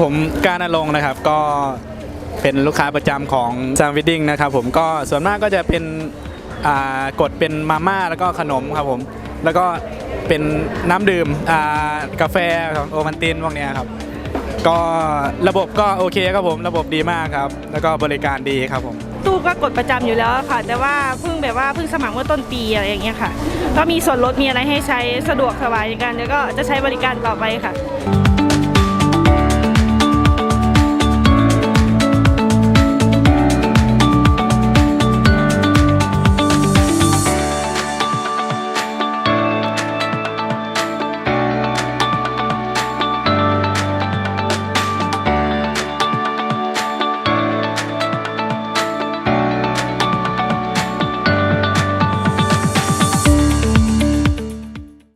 ผมการณรงค์นะครับก็เป็นลูกค้าประจำของซามวิดดิ้งนะครับผมก็ส่วนมากก็จะเป็นกดเป็นมาม่าแล้วก็ขนมครับผมแล้วก็เป็นน้ำดื่มกาแฟของโอมันตินพวกเนี้ยครับก็ระบบก็โอเคครับผมระบบดีมากครับ แล้วก็บริการดีครับผม ตู้ก็กดประจำอยู่แล้วค่ะ แต่ว่าเพิ่งแบบว่าเพิ่งสมัครเมื่อต้นปีอะไรอย่างเงี้ยค่ะ ก็มีส่วนลดมีอะไรให้ใช้สะดวกสบายในการแล้วก็จะใช้บริการต่อไปค่ะ